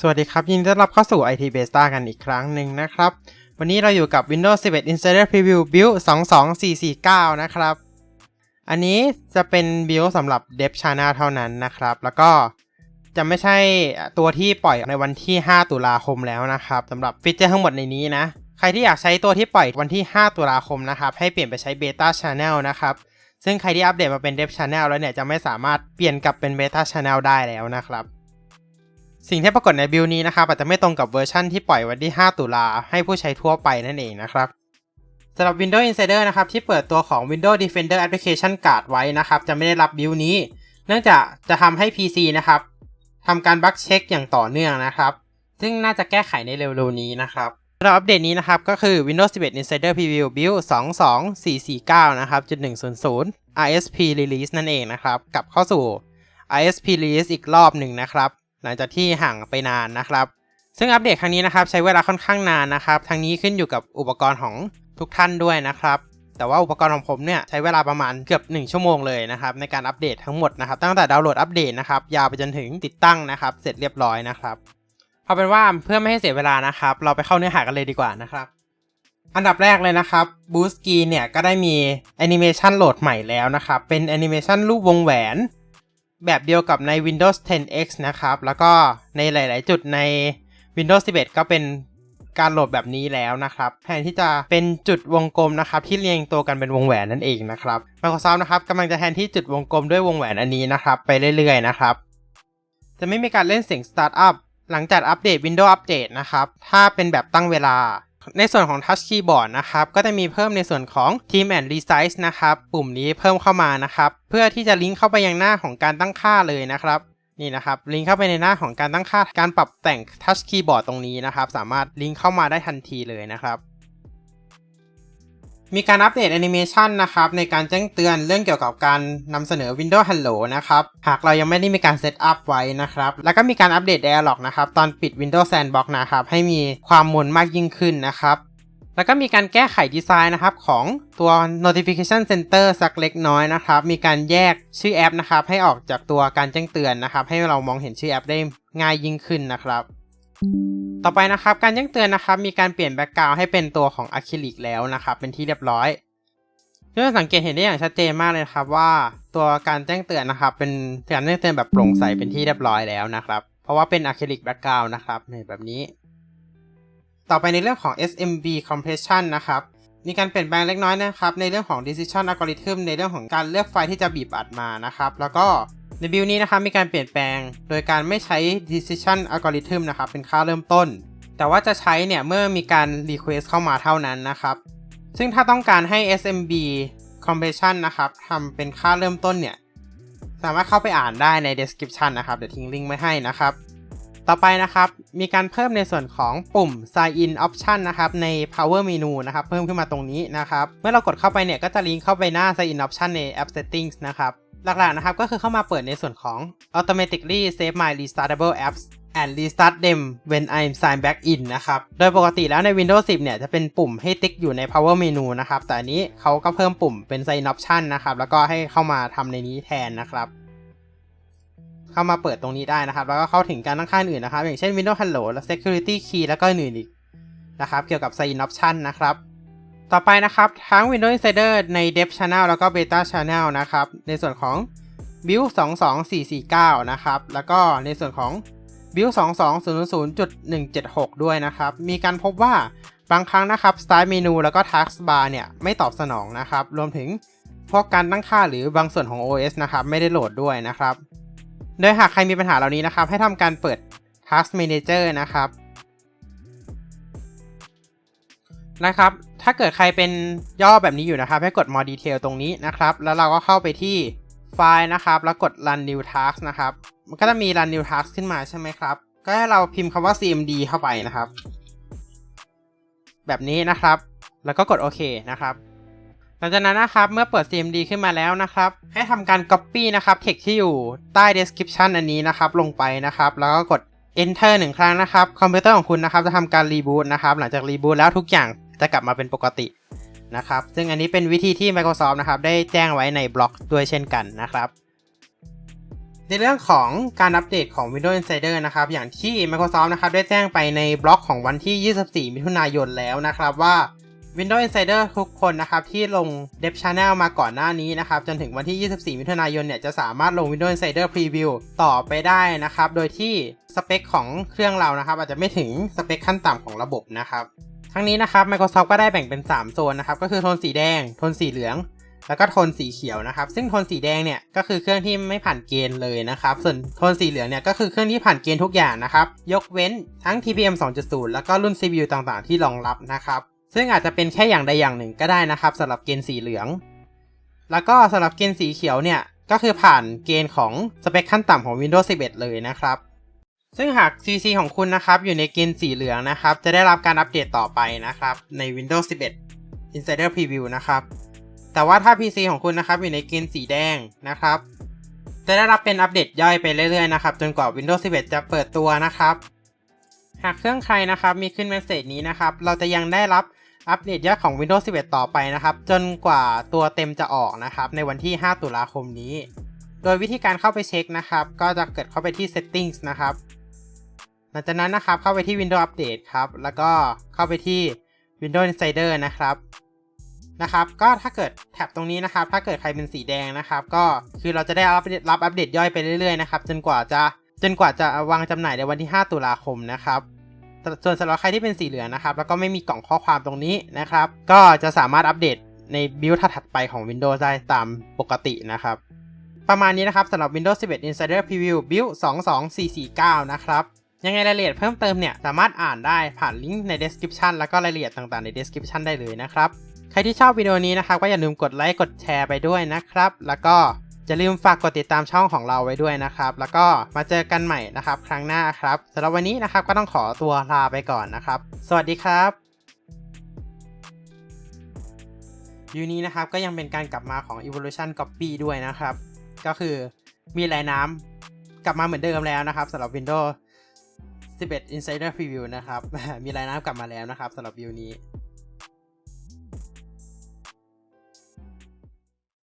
สวัสดีครับ ยินดีต้อนรับเข้าสู่ IT Beta กันอีกครั้งหนึ่งนะครับ วันนี้เราอยู่กับ Windows 11 Insider Preview Build 22449 นะครับ อันนี้จะเป็น build สำหรับ Dev Channel เท่านั้นนะครับ แล้วก็จะไม่ใช่ตัวที่ปล่อยในวันที่ 5 ตุลาคมแล้วนะครับสำหรับฟีเจอร์ทั้งหมดในนี้นะ ใครที่อยากใช้ตัวที่ปล่อยวันที่ 5 ตุลาคมนะครับ ให้เปลี่ยนไปใช้ Beta Channel นะครับ ซึ่งใครที่อัปเดตมาเป็น Dev Channel แล้วเนี่ยจะไม่สามารถเปลี่ยนกลับเป็น Beta Channel ได้แล้วนะครับ สิ่งที่ปรากฏในบิลนี้นะครับอาจจะไม่ตรงกับเวอร์ชั่นที่ปล่อยวันที่ 5 ตุลาให้ผู้ใช้ทั่วไปนั่นเองนะครับสำหรับ Windows Insider นะครับที่เปิดตัวของ Windows Defender Application Guard ไว้นะครับจะไม่ได้รับบิลนี้ เนื่องจากจะทำให้ PC นะครับทำการบักเช็คอย่างต่อเนื่องนะครับ ซึ่งน่าจะแก้ไขในเร็วๆนี้นะครับสำหรับอัปเดตนี้นะครับก็คือ Windows 11 Insider Preview Build 22449นะครับจุด100 ISP Release นั่นเองนะครับกลับเข้าสู่ ISP Release อีกรอบหนึ่งนะครับ หลังจากที่ห่างไปนานนะครับ ซึ่งอัปเดตครั้งนี้นะครับใช้เวลาค่อนข้างนานนะครับทั้งนี้ขึ้นอยู่กับอุปกรณ์ของทุกท่านด้วยนะครับ แต่ว่าอุปกรณ์ของผมเนี่ยใช้เวลาประมาณเกือบ 1 ชั่วโมงเลยนะครับในการอัปเดตทั้งหมดนะครับตั้งแต่ดาวน์โหลดอัปเดตนะครับยาวไปจนถึงติดตั้งนะครับ เสร็จเรียบร้อยนะครับเอาเป็นว่าเพื่อไม่ให้เสียเวลานะครับ เราไปเข้าเนื้อหากันเลยดีกว่านะครับอันดับแรกเลยนะครับ Boost Key เนี่ยก็ได้มีแอนิเมชันโหลดใหม่แล้วนะครับ เป็นแอนิเมชันรูปวงแหวน แบบเดียวกับใน Windows 10X นะครับ แล้วก็ในหลาย ๆ จุดใน Windows 11 ก็เป็นการโหลดแบบนี้แล้วนะครับ แทนที่จะเป็นจุดวงกลมนะครับ ที่เรียงตัวกันเป็นวงแหวนนั่นเองนะครับ Microsoft นะครับกำลังจะแทนที่จุดวงกลมด้วยวงแหวนอันนี้นะครับ ไปเรื่อย ๆ นะครับ จะไม่มีการเล่นเสียง Startup หลังจากอัปเดต Windows Update นะครับ ถ้าเป็นแบบตั้งเวลา ในส่วนของ Touch Keyboard นะครับ ก็จะมีเพิ่มในส่วนของ Team and Resize นะครับ ปุ่มนี้เพิ่มเข้ามานะครับ เพื่อที่จะลิงก์เข้าไปยังหน้าของการตั้งค่าเลยนะครับนี่นะครับลิงก์เข้าไปในหน้าของการตั้งค่าการปรับแต่ง Touch Keyboard ตรงนี้นะครับ สามารถลิงก์เข้ามาได้ทันทีเลยนะครับ มีการอัปเดตแอนิเมชันนะครับในการแจ้งเตือนเรื่องเกี่ยวกับการนำเสนอ Windows Hello นะครับหากเรายังไม่ได้มีการเซตอัพไว้นะครับ แล้วก็มีการอัปเดต Dialog นะครับตอนปิด Windows Sandbox นะครับให้มีความมนมากยิ่งขึ้นนะครับแล้วก็มีการแก้ไขดีไซน์นะครับของตัว notification center สักเล็กน้อยนะครับ มีการแยกชื่อแอปนะครับให้ออกจากตัวการแจ้งเตือนนะครับ ให้เรามองเห็นชื่อแอปได้ง่ายยิ่งขึ้นนะครับ ต่อไปนะครับการแจ้งเตือนนะครับมีการเปลี่ยนแบ็กกราวให้เป็นตัวของอะคริลิกแล้วนะครับเป็นที่เรียบร้อยเพื่อสังเกตเห็นได้อย่างชัดเจนมากเลยนะครับว่าตัวการแจ้งเตือนนะครับ เป็นการแจ้งเตือนแบบโปร่งใสเป็นที่เรียบร้อยแล้วนะครับ เพราะว่าเป็นอะคริลิกแบ็กกราวนะครับในแบบนี้ ต่อไปในเรื่องของ SMB compression นะครับมีการเปลี่ยนแปลงเล็กน้อยนะครับในเรื่องของ decision algorithm ในเรื่องของการเลือกไฟล์ที่จะบีบอัดมานะครับ แล้วก็ ในบิลนี้นะครับมีการเปลี่ยนแปลง โดยการไม่ใช้ decision algorithm นะครับเป็นค่าเริ่มต้น แต่ว่าจะใช้เนี่ยเมื่อมีการ request เข้ามาเท่านั้นนะครับ ซึ่งถ้าต้องการให้ SMB compression นะครับทำเป็นค่าเริ่มต้นเนี่ยสามารถเข้าไปอ่านได้ใน description นะครับ เดี๋ยวทิ้งลิงก์ไว้ให้นะครับ ต่อไปนะครับ มีการเพิ่มในส่วนของปุ่ม sign in option นะครับ ใน power menu นะครับ เพิ่มขึ้นมาตรงนี้นะครับ เมื่อเรากดเข้าไปเนี่ย ก็จะลิงก์เข้าไปหน้า sign in option ใน app settings นะครับ หลักๆนะครับก็คือเข้ามาเปิดในส่วนของ automatically save my restartable apps and restart them when I'm sign back in นะครับ โดยปกติแล้วใน Windows 10 เนี่ยจะเป็นปุ่มให้ติ๊กอยู่ใน power menu นะครับ แต่อันนี้เขาก็เพิ่มปุ่มเป็น sign option นะครับ แล้วก็ให้เข้ามาทำในนี้แทนนะครับ เข้ามาเปิดตรงนี้ได้นะครับ แล้วก็เข้าถึงการตั้งค่าอื่นนะครับ อย่างเช่น Windows Hello และ Security Key แล้วก็อื่นอีกนะครับ เกี่ยวกับ sign Option นะครับ ต่อไปนะครับ ทั้ง Windows Insider ใน Dev Channel แล้วก็ Beta Channel นะครับ ในส่วนของ Build 22449 นะครับ แล้วก็ในส่วนของ Build 2200.176 ด้วยนะครับ มีการพบว่าบางครั้งนะครับ Start Menu แล้วก็ Task Bar เนี่ย ไม่ตอบสนองนะครับ รวมถึงพวกการตั้งค่าหรือบางส่วนของ OS นะครับ ไม่ได้โหลดด้วยนะครับ โดยหากใครมีปัญหาเหล่านี้นะครับ ให้ทำการเปิด Task Manager นะครับ นะครับ ถ้าเกิดใครเป็นย่อแบบนี้อยู่นะครับ ให้กด More Detail ตรงนี้นะครับ แล้วเราก็เข้าไปที่ไฟล์นะครับ แล้วกด Run New Task นะครับ มันก็จะมี Run New Task ขึ้นมาใช่ไหมครับ ก็ให้เราพิมพ์คำว่า cmd เข้าไปนะครับ แบบนี้นะครับ แล้วก็กดโอเคนะครับหลังจากนั้นนะครับ เมื่อเปิด CMD ขึ้นมาแล้วนะครับ ให้ทำการ Copy นะครับ text ที่อยู่ใต้ description อันนี้นะครับ ลงไปนะครับ แล้วก็กด Enter หนึ่งครั้งนะครับ คอมพิวเตอร์ของคุณนะครับ จะทำการ Reboot นะครับ หลังจาก Reboot แล้วทุกอย่าง จะกลับมาเป็นปกตินะครับ ซึ่งอันนี้เป็นวิธีที่ Microsoft นะครับได้แจ้งไว้ในบล็อกด้วยเช่นกันนะครับ ในเรื่องของการอัปเดตของ Windows Insider นะครับอย่างที่ Microsoft นะครับได้แจ้งไปในบล็อกของวันที่ 24 มิถุนายนแล้วนะครับว่า Windows Insider ทุกคนนะครับที่ลง Dev Channel มาก่อนหน้านี้นะครับจนถึงวันที่ 24 มิถุนายนเนี่ยจะสามารถลง Windows Insider Preview ต่อไปได้นะครับ โดยที่สเปคของเครื่องเรานะครับอาจจะไม่ถึงสเปคขั้นต่ำของระบบนะครับ ทั้งนี้นะครับ Microsoft ก็ได้แบ่งเป็น 3 โซนนะครับ ก็คือโทนสีแดง โทนสีเหลือง แล้วก็โทนสีเขียวนะครับ ซึ่งโทนสีแดงเนี่ยก็คือเครื่องที่ไม่ผ่านเกณฑ์เลยนะครับ ส่วนโทนสีเหลืองเนี่ยก็คือเครื่องที่ผ่านเกณฑ์ทุกอย่างนะครับ ยกเว้นทั้ง TPM 2.0 แล้วก็รุ่น CPU ต่างๆ ที่รองรับนะครับ ซึ่งอาจจะเป็นแค่อย่างใดอย่างหนึ่งก็ได้นะครับสำหรับเกณฑ์สีเหลือง แล้วก็สำหรับเกณฑ์สีเขียวเนี่ยก็คือผ่านเกณฑ์ของสเปคขั้นต่ำของ Windows 11 เลยนะครับ ซึ่งหาก CC ของคุณนะครับ อยู่ในเกณฑ์สีเหลืองนะครับ จะได้รับการอัปเดตต่อไปนะครับ ใน Windows 11 Insider Preview นะครับ แต่ว่าถ้า PC ของคุณนะครับ อยู่ในเกณฑ์สีแดงนะครับ จะได้รับเป็นอัปเดตย่อยไปเรื่อยๆนะครับ จนกว่า Windows 11 จะเปิดตัวนะครับ หากเครื่องใครนะครับมีขึ้นเมสเซจนี้นะครับ เราจะยังได้รับอัปเดตย่อยของ Windows 11 ต่อไปนะครับ จนกว่าตัวเต็มจะออกนะครับ ในวันที่ 5 ตุลาคมนี้ โดยวิธีการเข้าไปเช็คนะครับ ก็จะเกิดเข้าไปที่ Settings นะครับ ลังจากนั้นนะครับเข้าไปที่ Windows Update ครับ แล้วก็เข้าไปที่ Windows Insider นะครับนะครับ ก็ถ้าเกิดแท็บตรงนี้นะครับ ถ้าเกิดใครเป็นสีแดงนะครับ ก็คือเราจะได้รับรับอัปเดตย่อยไปเรื่อยๆนะครับจนกว่าจะจนกว่าจะวางจำหน่ายในวันที่ 5 ตุลาคมนะครับ ส่วนสำหรับใครที่เป็นสีเหลืองนะครับ แล้วก็ไม่มีกล่องข้อความตรงนี้นะครับ ก็จะสามารถอัปเดตในบิลถัดไปของ Windows ได้ตามปกตินะครับ ประมาณนี้นะครับสำหรับ Windows 11 Insider Preview Build 22449 นะครับ ยังไงรายละเอียดเพิ่มเติมเนี่ยสามารถอ่านได้ผ่านลิงก์ใน description แล้วก็รายละเอียดต่างๆใน description ได้เลยนะครับ ใครที่ชอบวิดีโอนี้นะครับก็อย่าลืมกดไลค์กดแชร์ไปด้วยนะครับ แล้วก็อย่าลืมฝากกดติดตามช่องของเราไว้ด้วยนะครับ แล้วก็มาเจอกันใหม่นะครับ ครั้งหน้าครับสำหรับวันนี้นะครับก็ต้องขอตัวลาไปก่อนนะครับ สวัสดีครับวิวนี้นะครับก็ยังเป็นการกลับมาของ evolution copy ด้วยนะครับ ก็คือมีลายน้ำกลับมาเหมือนเดิมแล้วนะครับสำหรับ Windows 11 Insider Preview นะครับ มีรายน้ำกลับมาแล้วนะครับสำหรับวิวนี้